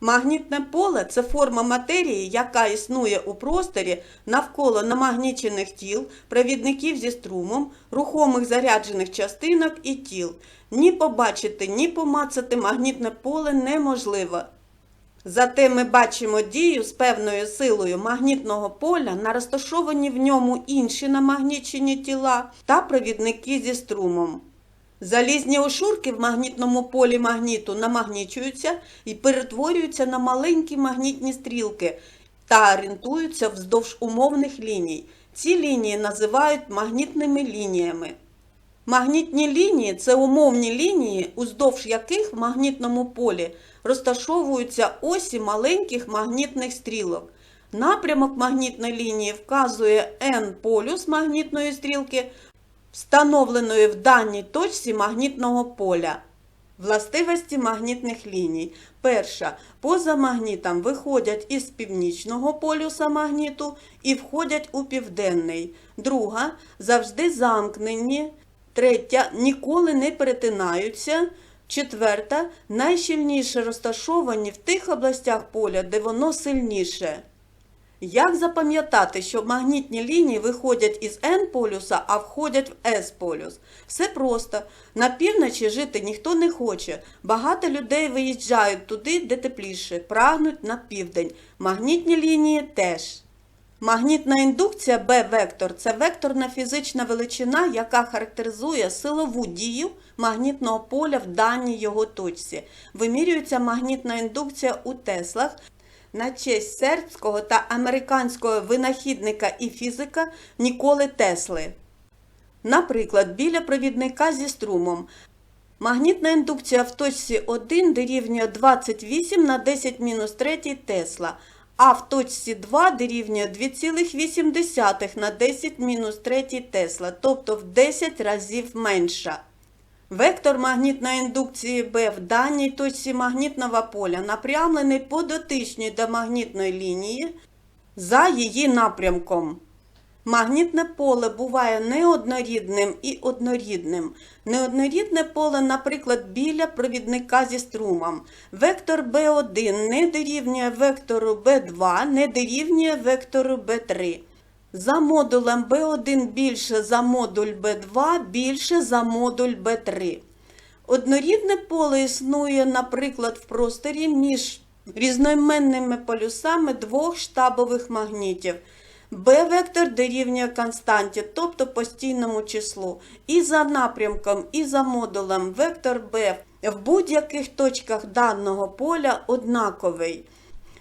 Магнітне поле це форма матерії, яка існує у просторі навколо намагнічених тіл, провідників зі струмом, рухомих заряджених частинок і тіл. Ні побачити, ні помацати магнітне поле неможливо. Зате ми бачимо дію з певною силою магнітного поля на розташовані в ньому інші намагнічені тіла та провідники зі струмом. Залізні ошурки в магнітному полі магніту намагнічуються і перетворюються на маленькі магнітні стрілки та орієнтуються вздовж умовних ліній. Ці лінії називають магнітними лініями. Магнітні лінії це умовні лінії, уздовж яких в магнітному полі розташовуються осі маленьких магнітних стрілок. Напрямок магнітної лінії вказує N-полюс магнітної стрілки, встановленої в даній точці магнітного поля. Властивості магнітних ліній. Перша. Поза магнітом виходять із північного полюса магніту і входять у південний. Друга. Завжди замкнені. Третя. Ніколи не перетинаються. Четверта. Найщільніше розташовані в тих областях поля, де воно сильніше. Як запам'ятати, що магнітні лінії виходять із N-полюса, а входять в S-полюс? Все просто. На півночі жити ніхто не хоче. Багато людей виїжджають туди, де тепліше, прагнуть на південь. Магнітні лінії теж. Магнітна індукція B-вектор це векторна фізична величина, яка характеризує силову дію магнітного поля в даній його точці. Вимірюється магнітна індукція у Теслах на честь сербського та американського винахідника і фізика Ніколи Тесли. Наприклад, біля провідника зі струмом. Магнітна індукція в точці 1 дорівнює 28 на 10 мінус 3 Тесла, а в точці 2 дорівнює 2,8 на 10 мінус 3 Тесла, тобто в 10 разів менша. Вектор магнітної індукції Б в даній точці магнітного поля напрямлений по дотичній до магнітної лінії за її напрямком. Магнітне поле буває неоднорідним і однорідним. Неоднорідне поле, наприклад, біля провідника зі струмом. Вектор B1 не дорівнює вектору B2, не дорівнює вектору B3. За модулем B1 більше за модуль B2 більше за модуль B3. Однорідне поле існує, наприклад, в просторі між різноіменними полюсами двох штабових магнітів. B-вектор дорівнює константі, тобто постійному числу. І за напрямком, і за модулем вектор B в будь-яких точках даного поля однаковий.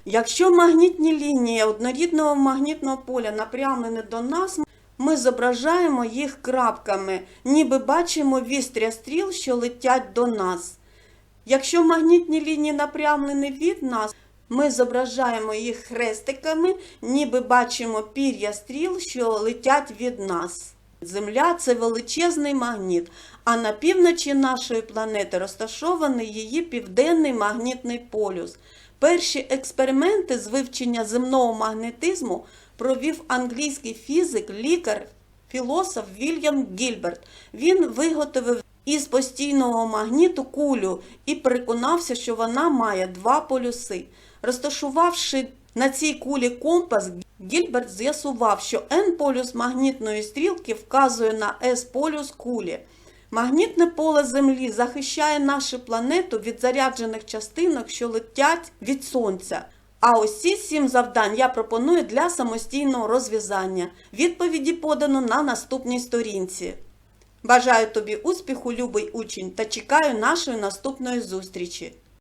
Якщо магнітні лінії однорідного магнітного поля напрямлені до нас, ми зображаємо їх крапками, ніби бачимо вістря стріл, що летять до нас. Якщо магнітні лінії напрямлені від нас, ми зображаємо їх хрестиками, ніби бачимо пір'я стріл, що летять від нас. Земля це величезний магніт, а на півночі нашої планети розташований її південний магнітний полюс. Перші експерименти з вивчення земного магнетизму провів англійський фізик, лікар, філософ Вільям Гільберт. Він виготовив із постійного магніту кулю і переконався, що вона має два полюси. Розташувавши на цій кулі компас, Гільберт з'ясував, що N-полюс магнітної стрілки вказує на S-полюс кулі. Магнітне поле Землі захищає нашу планету від заряджених частинок, що летять від Сонця. А ось сім завдань я пропоную для самостійного розв'язання. Відповіді подано на наступній сторінці. Бажаю тобі успіху, любий учень, та чекаю нашої наступної зустрічі.